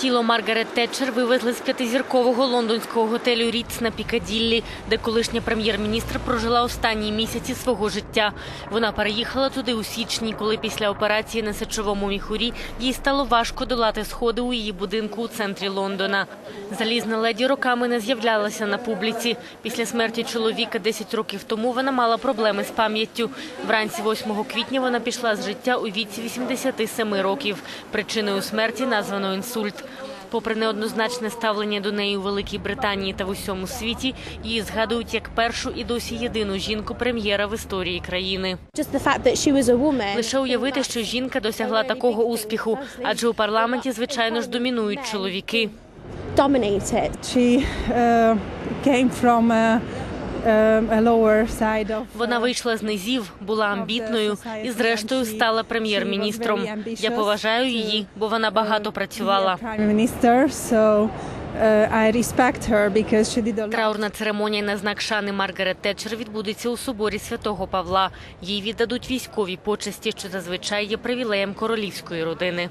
Тіло Маргарет Тетчер вивезли з п'ятизіркового лондонського готелю Ріц на Пікаділлі, де колишня прем'єр-міністр прожила останні місяці свого життя. Вона переїхала туди у січні, коли після операції на сечовому міхурі їй стало важко долати сходи у її будинку у центрі Лондона. Залізна леді роками не з'являлася на публіці. Після смерті чоловіка 10 років тому вона мала проблеми з пам'яттю. Вранці 8 квітня вона пішла з життя у віці 87 років. Причиною смерті названо інсульт. Попри неоднозначне ставлення до неї у Великій Британії та в усьому світі, її згадують як першу і досі єдину жінку прем'єра в історії країни. Лише уявити, що жінка досягла такого успіху, адже у парламенті, звичайно ж, домінують чоловіки. dominated. She uh, came from a. Вона вийшла з низів, була амбітною і, зрештою, стала прем'єр-міністром. Я поважаю її, бо вона багато працювала. Uh. Траурна церемонія на знак шани Маргарет Тетчер відбудеться у соборі святого Павла. Їй віддадуть військові почесті, що зазвичай є привілеєм королівської родини.